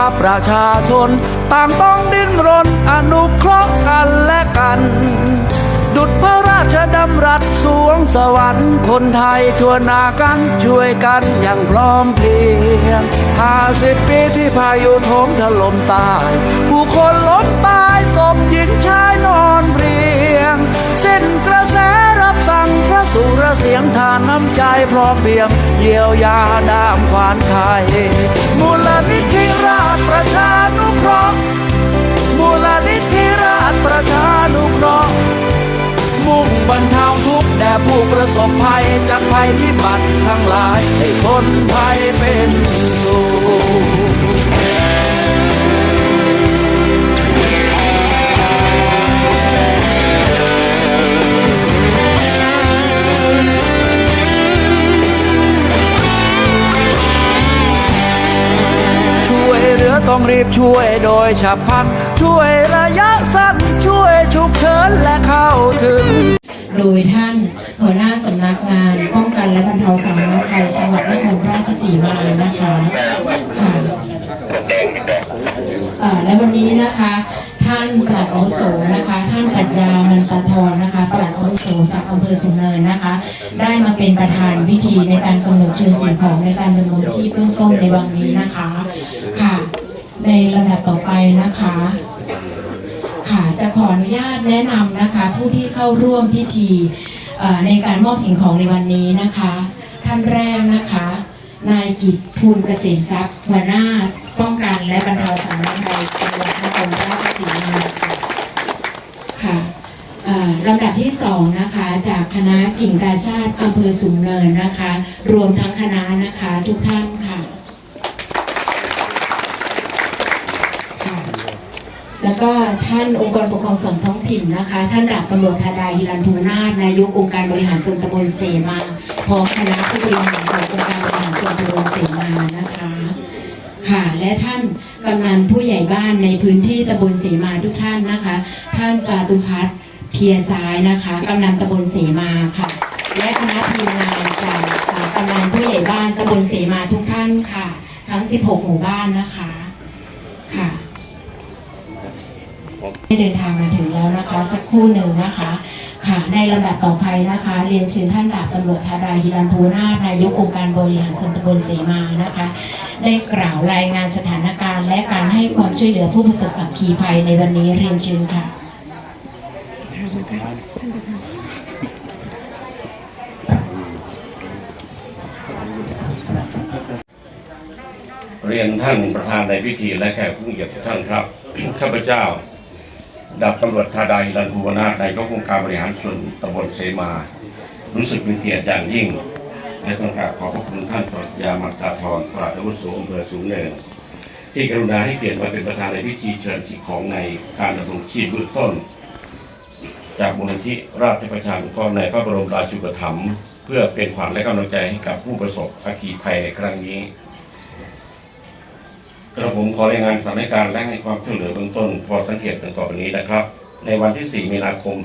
าประชาชน ต่างต้องดิ้นรนอนุเคราะห์กันและกัน ดุจพระราชดำรัสสวงสวรรค์ คนไทยทั่วหนากันช่วยกันอย่างพร้อมเพรียงห้าสิบปีที่พายุโถมถล่มตายผู้ อมเพียงเยียวยาดามควานไทยมูลนิธิราชประชานุเคราะห์มูลนิธิราชประชานุเคราะห์มุ่งบรรเทาทุกข์แด่ผู้ประสบภัยจากภัยพิบัติทั้งหลายให้คนไทยเป็นสุข รีบช่วยโดยฉับพลัน ช่วยระยะสั้นช่วยฉุกเฉินและเข้าถึง โดยท่านหัวหน้าสำนักงานป้องกันและบรรเทาสาธารณภัยจังหวัดนครราชสีมานะคะค่ะและวันนี้นะคะ ท่านปลัดอาวุโสนะคะ ท่านปรัชญามันตาทรนะคะปลัดอาวุโสจากอำเภอสูงเนินนะคะ ได้มาเป็นประธานพิธีในการกำหนดเชิญสิ่งของในการดำรงชีพเบื้องต้นในวันนี้นะคะค่ะ ในลำดับต่อไปนะคะ ค่ะจะขออนุญาตแนะนำนะคะ ผู้ที่เข้าร่วมพิธีในการมอบสิ่งของในวันนี้นะคะ ท่านแรกนะคะ นายกิตภูลเกษมทรัพย์หัวหน้าป้องกันและบรรเทาสาธารณภัยจังหวัดนครราชสีมาค่ะค่ะลำดับที่สองนะคะ จากคณะกิ่งกาชาติอำเภอสูงเนินนะคะ รวมทั้งคณะนะคะทุกท่านค่ะ แล้วก็ท่านองค์กรปกครองส่วนท้องถิ่นนะคะ ท่านดาบตำรวจธาดาฮิรันทูนาถนายกองค์การบริหารส่วนตำบลเสมาพร้อมคณะผู้บริหารขององค์การบริหารส่วนตำบลเสมานะคะค่ะและท่านกำนันผู้ใหญ่บ้านในพื้นที่ตำบลเสมาทุกท่านนะคะ ท่านจาตุพัฒน์เพียซ้ายนะคะกำนันตำบลเสมาค่ะ และคณะทีมงานจากกำนันผู้ใหญ่บ้านตำบลเสมาทุกท่านค่ะ ทั้ง 16 หมู่บ้านนะคะค่ะ ได้เดินทางมาถึงแล้วนะคะ สักครู่หนึ่งนะคะ ค่ะในลำดับต่อไปนะคะ เรียนเชิญท่านดาบตำรวจธาดาฮิรันภูนาถนายกองค์การบริหารส่วนตำบลเสมานะคะ ได้กล่าวรายงานสถานการณ์ และการให้ความช่วยเหลือผู้ประสบอัคคีภัยในวันนี้เรียนเชิญค่ะเรียนท่านประธานในพิธีและแขกผู้มีเกียรติทุกท่านครับ ข้าพเจ้า ดาบตำรวจธาดาฮิรันภูวนาถนายกองค์การบริหารส่วนตำบลเสมา รู้สึกเป็นเกียรติอย่างยิ่งและต้องกราบขอบพระคุณท่านปรัชญามาตาธรปราดอาวุโสอำเภอสูงเนินที่กรุณาให้เกียรติมาเป็นประธานในพิธีเชิญสิ่งของในการดำรงชีพเบื้องต้น จากมูลนิธิราชประชานุเคราะห์ในพระบรมราชูปถัมภ์เพื่อเป็นขวัญและกำลังใจให้กับผู้ประสบอัคคีภัยในครั้งนี้ กระผมขอรายงานสถานการณ์และให้ความช่วยเหลือเบื้องต้น พอสังเกตดังต่อไปนี้นะครับ ในวันที่ 4 มีนาคม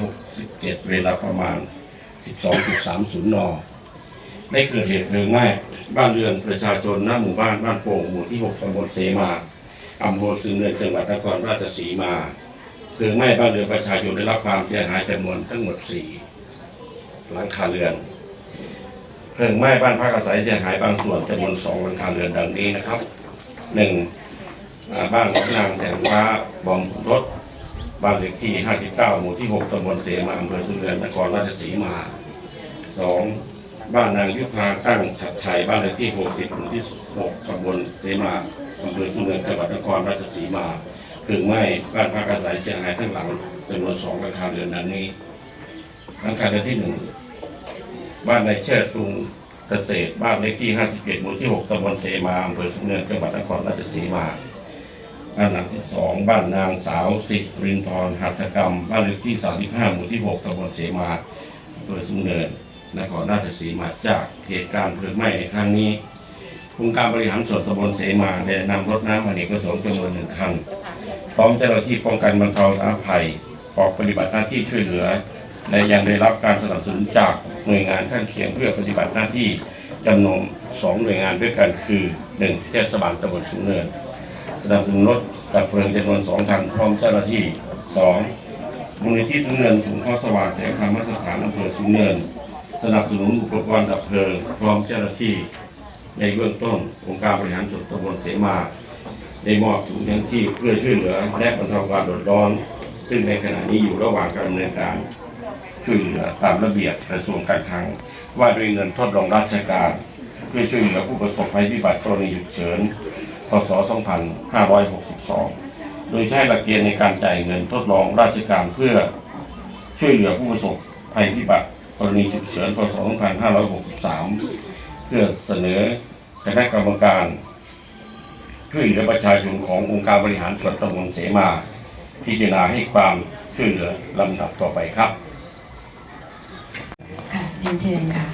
2567 เวลาประมาณ 12.30 น ได้เกิดเหตุเพลิงไหม้บ้านเรือนประชาชนหน้าหมู่บ้านบ้านโป่งหมู่ที่ 6ตำบลเสมาอำเภอซึงเนินจังหวัดนครราชสีมาเพลิงไหม้บ้านเรือนประชาชนได้รับความเสียหายจำนวนทั้งหมด 4 หลังคาเรือนเพลิงไหม้บ้านพักอาศัยเสียหายบางส่วนจำนวนสองหลังคาเรือนดังนี้นะครับ หนึ่งบ้านของนางแสงฟ้าบอมขุนทศบ้านเลขที่ 59 หมู่ที่ 6ตำบลเสมาอำเภอสุเรือนนครราชสีมาสองบ้านนางยุพาตั้งฉัดชัยบ้านเลขที่ 60 หมู่ที่ 6ตำบลเสมาอำเภอสุเรือนจังหวัดนครราชสีมาเพลิงไม้บ้านพักอาศัยเสียหายทั้งหลังจำนวนสองหลังคาเรือนดังนี้หลังคาเรือนที่หนึ่งบ้านในเชิดกรุง เกษตรบ้านเลขที่57หมู่ที่ 6ตำบลเสมาอำเภอสุเนินจังหวัดนครราชสีมาบ้านหลังที่2บ้านนางสาวสิรินทร์หัตถกรรม บ้านเลขที่ 35 หมู่ที่ 6ตำบลเสมาอำเภอสุเนินนครราชสีมาจากเหตุการณ์เพลิงไหม้ในครั้งนี้องค์การบริหารส่วนตำบลเสมาได้นำรถน้ำอเนกประสงค์จำนวนหนึ่งคันพร้อมเจ้าหน้าที่ป้องกันบรรเทาสาธารณภัยออกปฏิบัติหน้าที่ช่วยเหลือ และยังได้รับการสนับสนุนจากหน่วยงานข้างเคียงเพื่อปฏิบัติหน้าที่จำนวน2หน่วยงานด้วยกันคือ 1. เทศบาลตำบลสูงเนินสนับสนุนรถดับเพลิงจำนวน2คันพร้อมเจ้าหน้าที่ 2. มูลนิธิสูงเนินสูงข้อสว่างแสงธรรมสถานอำเภอสูงเนิน สนับสนุนอุปกรณ์ดับเพลิงพร้อมเจ้าหน้าที่ ในเบื้องต้นองค์การบริหารส่วนตำบลเสมาได้มอบถุงยังชีพเพื่อช่วยเหลือและบรรเทาความเดือดร้อน ซึ่งในขณะนี้อยู่ระหว่างการดำเนินการ ช่วยเหลือตามระเบียบกระทรวงการคลังว่าด้วยเงินทดลองราชการเพื่อช่วยเหลือผู้ประสบภัยพิบัติกรณีฉุกเฉิน พศ 2562 โดยใช้หลักเกณฑ์ในการจ่ายเงินทดลองราชการเพื่อช่วยเหลือผู้ประสบภัยพิบัติกรณีฉุกเฉิน พศ 2563 เพื่อเสนอคณะกรรมการช่วยเหลือประชาชนขององค์การบริหารส่วนตำบลเสมา พิจารณาให้ความช่วยเหลือลำดับต่อไปครับ เรียนเชิญค่ะ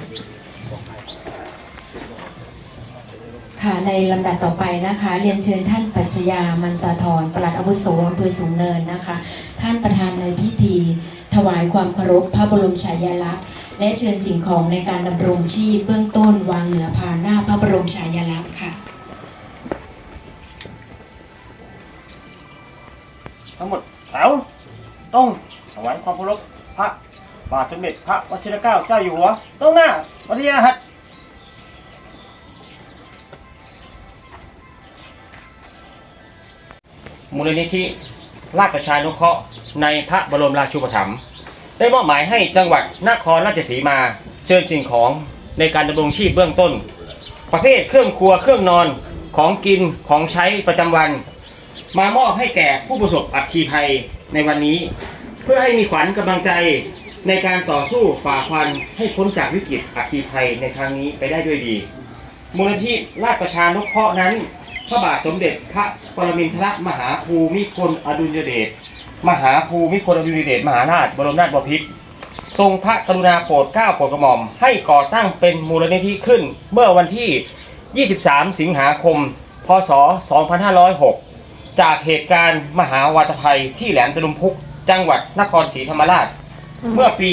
ค่ะในลำดับต่อไปนะคะ เรียนเชิญท่านปัชญามันตาทรปลัดอาวุโสอำเภอสูงเนินนะคะ ท่านประธานในพิธี ถวายความเคารพพระบรมฉายาลักษณ์ และเชิญสิ่งของในการดำรงชีพเบื้องต้นวางเหนือผ่านหน้าพระบรมฉายาลักษณ์ค่ะ ทั้งหมดแถวต้องถวายความเคารพาทสมเด็จพระวชิรเกล้าเจ้าอยู่หัวตรงหน้าวัทยาหัตถ์มูลนิธิราชประชานุเคราะห์ในพระบรมราชูปถัมภ์ได้มอบหมายให้จังหวัดนครราชสีมาเชิญสิ่งของในการดำรงชีพเบื้องต้น ประเภทเครื่องครัวเครื่องนอนของกินของใช้ประจำวัน มามอบให้แก่ผู้ประสบอัคคีภัยในวันนี้ เพื่อให้มีขวัญกำลังใจ ในการต่อสู้ฝ่าฟันให้พ้นจากวิกฤตอัคคีภัยในครั้งนี้ไปได้ด้วยดี มูลนิธิราชประชานุเคราะห์นั้น พระบาทสมเด็จพระปรมินทรมหาภูมิพลอดุลยเดชมหาภูมิพลอดุลยเดชมหาราชบรมนาถบพิตรทรงพระกรุณาโปรดเกล้าโปรดกระหม่อม ให้ก่อตั้งเป็นมูลนิธิขึ้นเมื่อวันที่ 23 สิงหาคม พศ 2506 จากเหตุการณ์มหาวาตภัยที่แหลมตะลุมพุก จังหวัดนครศรีธรรมราช เมื่อปี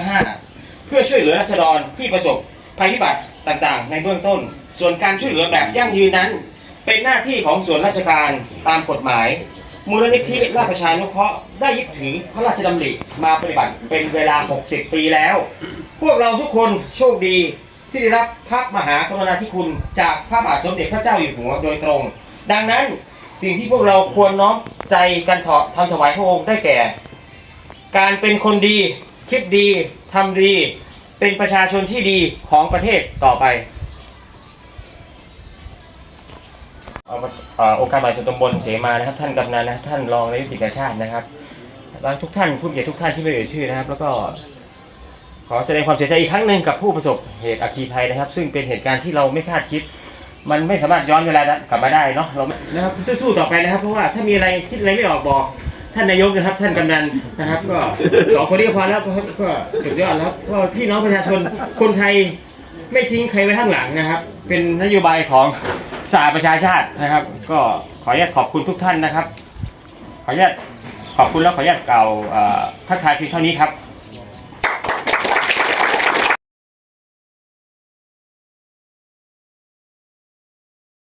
2505 เพื่อช่วยเหลือราษฎรที่ประสบภัยพิบัติต่างๆ ในเบื้องต้น ส่วนการช่วยเหลือแบบยั่งยืนนั้น เป็นหน้าที่ของส่วนราชการตามกฎหมาย มูลนิธิราชประชานุเคราะห์ได้ยึดถือพระราชดำริมาปฏิบัติเป็นเวลา 60 ปีแล้ว พวกเราทุกคนโชคดีที่ได้รับพระมหากรุณาธิคุณจากพระบาทสมเด็จพระเจ้าอยู่หัวโดยตรง ดังนั้นสิ่งที่พวกเราควรน้อมใจกันเถาะทำถวายพระองค์ได้แก่ การเป็นคนดี คิดดีทำดี เป็นประชาชนที่ดีของประเทศต่อไปเอามาเอ่อองค์การบริหารตำบลเสมานะครับ ท่านกำนันนะท่านรองนายกกิกาชาตินะครับและทุกท่านผู้เกียรติทุกท่านที่ไม่เอ่ยชื่อนะครับ แล้วก็ขอแสดงความเสียใจอีกครั้งหนึ่งกับผู้ประสบเหตุอัคคีภัยนะครับ ซึ่งเป็นเหตุการณ์ที่เราไม่คาดคิด มันไม่สามารถย้อนเวลากลับมาได้เนาะเรานะครับสู้ๆต่อไปนะครับเพราะว่าถ้ามีอะไรคิดอะไรไม่ออกบอก ท่านนายกนะครับ ท่านกำนันนะครับ ก็สองคนนี้ก็พอแล้วก็ก็สุดยอดแล้วก็พี่น้องประชาชนคนไทยไม่ทิ้งใครไว้ข้างหลังนะครับ เป็นนโยบายของสหประชาชาตินะครับ ก็ขออนุญาตขอบคุณทุกท่านนะครับ ขออนุญาตขอบคุณแล้วขออนุญาตกล่าวเอ่อทักทายเพียงเท่านี้ครับ